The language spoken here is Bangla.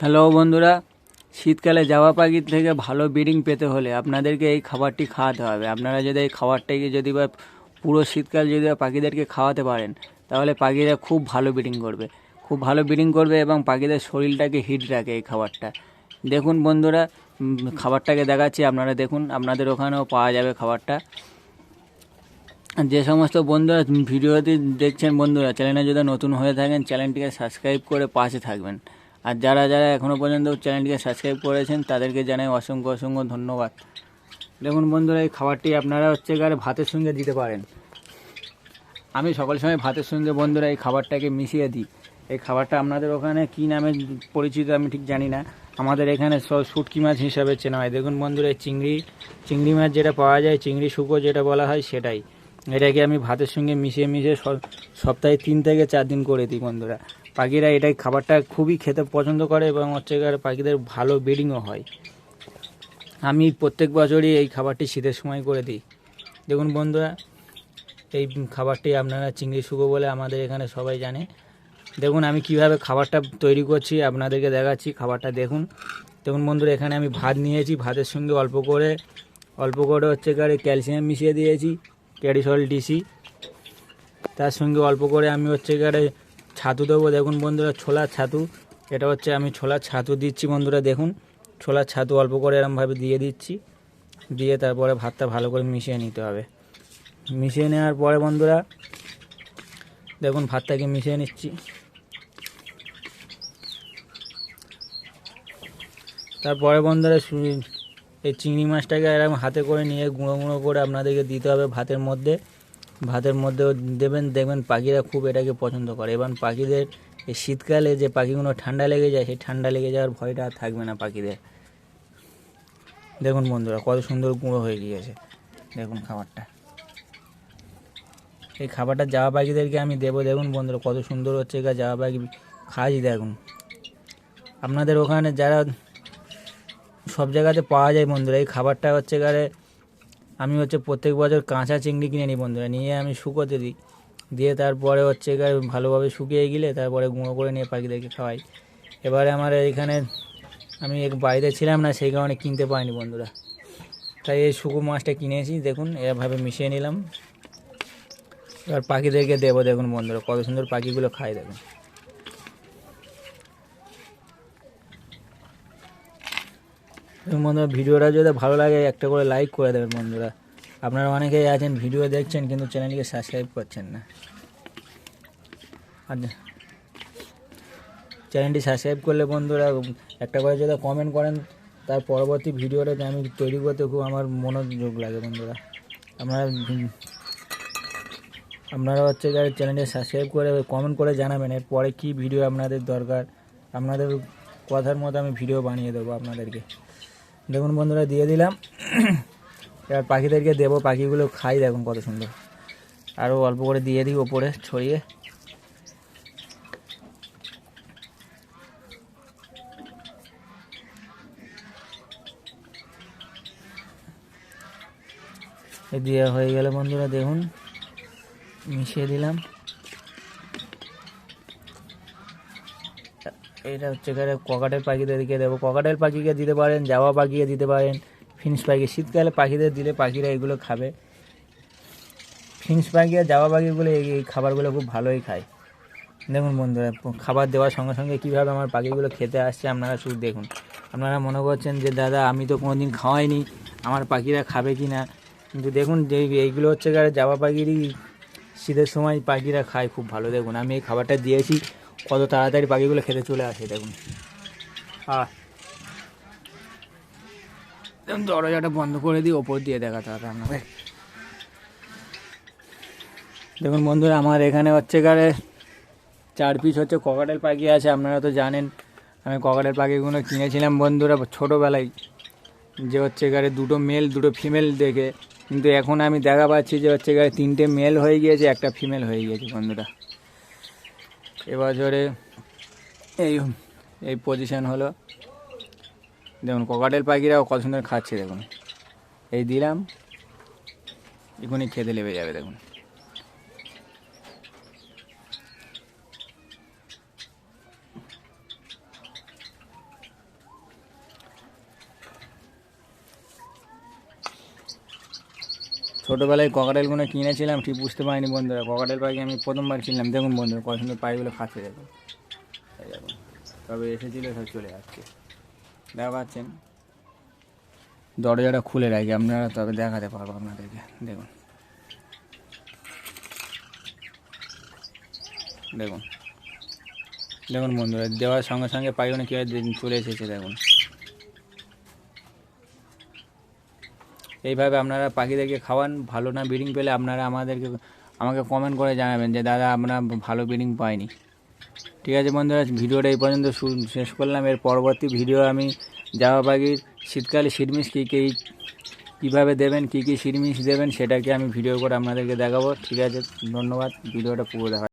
হ্যালো বন্ধুরা, শীতকালে জামা পাখির থেকে ভালো ব্রিডিং পেতে হলে আপনাদেরকে এই খাবারটি খাওয়াতে হবে। আপনারা যদি এই খাবারটাকে যদি বা পুরো শীতকাল যদি পাখিদেরকে খাওয়াতে পারেন, তাহলে পাখিরা খুব ভালো ব্রিডিং করবে। খুব ভালো ব্রিডিং করবে এবং পাখিদের শরীরটাকে হিট রাখে এই খাবারটা। দেখুন বন্ধুরা খাবারটাকে দেখাচ্ছি, আপনারা দেখুন, আপনাদের ওখানেও পাওয়া যাবে খাবারটা। যে সমস্ত বন্ধুরা ভিডিওটি দেখছেন বন্ধুরা, চ্যানেলে যদি নতুন হয়ে থাকেন, চ্যানেলটিকে সাবস্ক্রাইব করে পাশে থাকবেন। আর যারা যারা এখনও পর্যন্ত চ্যানেলটিকে সাবস্ক্রাইব করেছেন, তাদেরকে জানাই অসংখ্য অসংখ্য ধন্যবাদ। দেখুন বন্ধুরা, এই খাবারটি আপনারা হচ্ছে গিয়ে ভাতের সঙ্গে দিতে পারেন। আমি সকল সময় ভাতের সঙ্গে বন্ধুরা এই খাবারটাকে মিশিয়ে দিই। এই খাবারটা আপনাদের ওখানে কী নামে পরিচিত আমি ঠিক জানি না। আমাদের এখানে সব শুটকি মাছ হিসাবে চেনা হয়। দেখুন বন্ধুরা, এই চিংড়ি চিংড়ি মাছ যেটা পাওয়া যায়, চিংড়ি শুকো যেটা বলা হয় সেটাই। এটাকে আমি ভাতের সঙ্গে মিশিয়ে মিশিয়ে সপ্তাহে তিন থেকে চার দিন করে দিই বন্ধুরা। পাখিরা এটাই খাবারটা খুবই খেতে পছন্দ করে এবং হচ্ছে পাখিদের ভালো ব্রিডিংও হয়। আমি প্রত্যেক বছরই এই খাবারটি শীতের সময় করে দিই। দেখুন বন্ধুরা, এই খাবারটি আপনারা চিংড়ি শুকো বলে আমাদের এখানে সবাই জানে। দেখুন আমি কীভাবে খাবারটা তৈরি করছি, আপনাদেরকে দেখাচ্ছি খাবারটা দেখুন। দেখুন বন্ধুরা, এখানে আমি ভাত নিয়েছি, ভাতের সঙ্গে অল্প করে অল্প করে হচ্ছে গাড়ি ক্যালসিয়াম মিশিয়ে দিয়েছি ক্যারিসল ডিসি। তার সঙ্গে অল্প করে আমি হচ্ছে গাড়ি ছাতু দেবো। দেখুন বন্ধুরা ছোলার ছাতু। এটা হচ্ছে আমি ছোলার ছাতু দিচ্ছি বন্ধুরা, দেখুন। ছোলার ছাতু অল্প করে এরমভাবে দিয়ে দিচ্ছি। দিয়ে তারপরে ভাতটা ভালো করে মিশিয়ে নিতে হবে। মিশিয়ে নেওয়ার পরে বন্ধুরা, দেখুন ভাতটাকে মিশিয়ে নিচ্ছি। তারপরে বন্ধুরা এই চিংড়ি মাছটাকে এরকম হাতে করে নিয়ে গুঁড়ো গুঁড়ো করে আপনাদেরকে দিতে হবে ভাতের মধ্যে। ভাতের মধ্যেও দেবেন, দেখবেন পাখিরা খুব এটাকে পছন্দ করে। এবং পাখিদের এই শীতকালে যে পাখিগুলো ঠান্ডা লেগে যায়, সেই ঠান্ডা লেগে যাওয়ার ভয়টা থাকবে না পাখিদের। দেখুন বন্ধুরা, কত সুন্দর গুঁড়ো হয়ে গিয়েছে। দেখুন খাবারটা। এই খাবারটা জামা পাখিদেরকে আমি দেবো। দেখুন বন্ধুরা, কত সুন্দর হচ্ছে গা, যাওয়া পাখি খাওয়াই দেখুন। আপনাদের ওখানে যারা সব জায়গাতে পাওয়া যায় বন্ধুরা, এই খাবারটা হচ্ছে গারে আমি হচ্ছে প্রত্যেক বছর কাঁচা চিংড়ি কিনে নিই বন্ধুরা, নিয়ে আমি শুকোতে দিই। দিয়ে তারপরে হচ্ছে ভালোভাবে শুকিয়ে গেলে তারপরে গুঁড়ো করে নিয়ে পাখিদেরকে খাওয়াই। এবারে আমার এখানে আমি এক বাড়িতে ছিলাম না, সেই কারণে কিনতে পারিনি বন্ধুরা। তাই এই শুকো মাছটা কিনেছি, দেখুন, এভাবে মিশিয়ে নিলাম। এবার পাখিদেরকে দেবো, দেখুন বন্ধুরা, কত সুন্দর পাখিগুলো খায়, দেখুন। বন্ধুরা, ভিডিওটা যদি ভালো লাগে, একটা করে লাইক করে দেবেন বন্ধুরা। আপনারা অনেকেই আছেন, ভিডিও দেখছেন, কিন্তু চ্যানেলটিকে সাবস্ক্রাইব করছেন না। আর চ্যানেলটি সাবস্ক্রাইব করলে বন্ধুরা, একটা করে যদি কমেন্ট করেন, তার পরবর্তী ভিডিওটা আমি তৈরি করতে খুব আমার মনোযোগ লাগে বন্ধুরা। আপনারা আপনারা হচ্ছে চ্যানেলটি সাবস্ক্রাইব করে কমেন্ট করে জানাবেন এরপরে কী ভিডিও আপনাদের দরকার, আপনাদের কথার মতো আমি ভিডিও বানিয়ে দেবো আপনাদেরকে। দেখুন বন্ধুরা, দিয়ে দিলাম। এবার পাখিদেরকে দেবো। পাখিগুলো খাই, দেখুন কত সুন্দর। আরও অল্প করে দিয়ে দিই ওপরে ছড়িয়ে। দেওয়া হয়ে গেলে বন্ধুরা, দেখুন। মিশিয়ে দিলাম। এটা হচ্ছে এখানে ককাটের পাখিদেরকে দেবো। ককাটের পাখিকে দিতে পারেন জাওয়া পাখিকে দিতে পারেন ফিন্স পাখি শীতকালে পাখিদের দিলে পাখিরা এগুলো খাবে। ফিন্স পাখি আর জাওয়া পাখিগুলো এই খাবারগুলো খুব ভালোই খায়। দেখুন বন্ধুরা, খাবার দেওয়ার সঙ্গে সঙ্গে কীভাবে আমার পাখিগুলো খেতে আসছে আপনারা শুধু দেখুন। আপনারা মনে করছেন যে, দাদা, আমি তো কোনো দিন খাওয়াইনি। আমার পাখিরা খাবে কি না কিন্তু দেখুন যে, এইগুলো হচ্ছে গিয়ে জাওয়া পাখিরই শীতের সময় পাখিরা খায় খুব ভালো। দেখুন, আমি এই খাবারটা দিয়েছি। কত তাড়াতাড়ি পাখিগুলো খেতে চলে আসে দেখুন। দেখুন, দরজাটা বন্ধ করে দিই ওপর দিয়ে দেখাতে হবে আপনাদের। দেখুন বন্ধুরা, আমার এখানে হচ্ছে গাড়ে চার পিস হচ্ছে ককাটেল পাখি আছে, আপনারা তো জানেন। আমি ককাটেল পাখিগুলো কিনেছিলাম বন্ধুরা ছোটোবেলায়। যে হচ্ছে গাড়ি দুটো মেল দুটো ফিমেল দেখে। কিন্তু এখন আমি দেখা পাচ্ছি যে হচ্ছে গাড়ি তিনটে মেল হয়ে গিয়েছে, একটা ফিমেল হয়ে গিয়েছে বন্ধুরা। এবছরে এই এই পজিশন হলো। দেখুন ককাটেল পাখিরাও কত সুন্দর খাচ্ছে, দেখুন। এই দিলাম, এখনই খেতে লেবে যাবে, দেখুন। ছোটোবেলায় ককাটেলগুলো কিনেছিলাম, ঠিক বুঝতে পারিনি বন্ধুরা। ককাটেল পাখি আমি প্রথমবার কিনলাম। দেখুন বন্ধুরা, কত সুন্দর পাখিগুলো খাচ্ছে, দেখুন। দেখুন, তবে এসেছিল সব চলে যাচ্ছে। দেখা পাচ্ছেন দরজাটা খুলে রাখি, আপনারা তবে দেখাতে পারব আপনাদেরকে। দেখুন। দেখুন। দেখুন বন্ধুরা, দেওয়ার সঙ্গে সঙ্গে পাইগুলো কীভাবে চলে এসেছে, দেখুন। এইভাবে আপনারা পাখিদেরকে খাওয়ান, ভালো না ব্রিডিং পেলে আপনারা আমাদেরকে, আমাকে কমেন্ট করে জানাবেন যে, দাদা, আমরা ভালো ব্রিডিং পাইনি। ঠিক আছে বন্ধুরা, ভিডিওটা এই পর্যন্ত শেষ করলাম। এর পরবর্তী ভিডিও আমি জামা পাখির শীতকালে শীতমিশ কী কী, কীভাবে দেবেন, কী কী শীতমিশ দেবেন, সেটাকে আমি ভিডিও করে আপনাদেরকে দেখাবো। ঠিক আছে, ধন্যবাদ, ভিডিওটা পুরো দেখা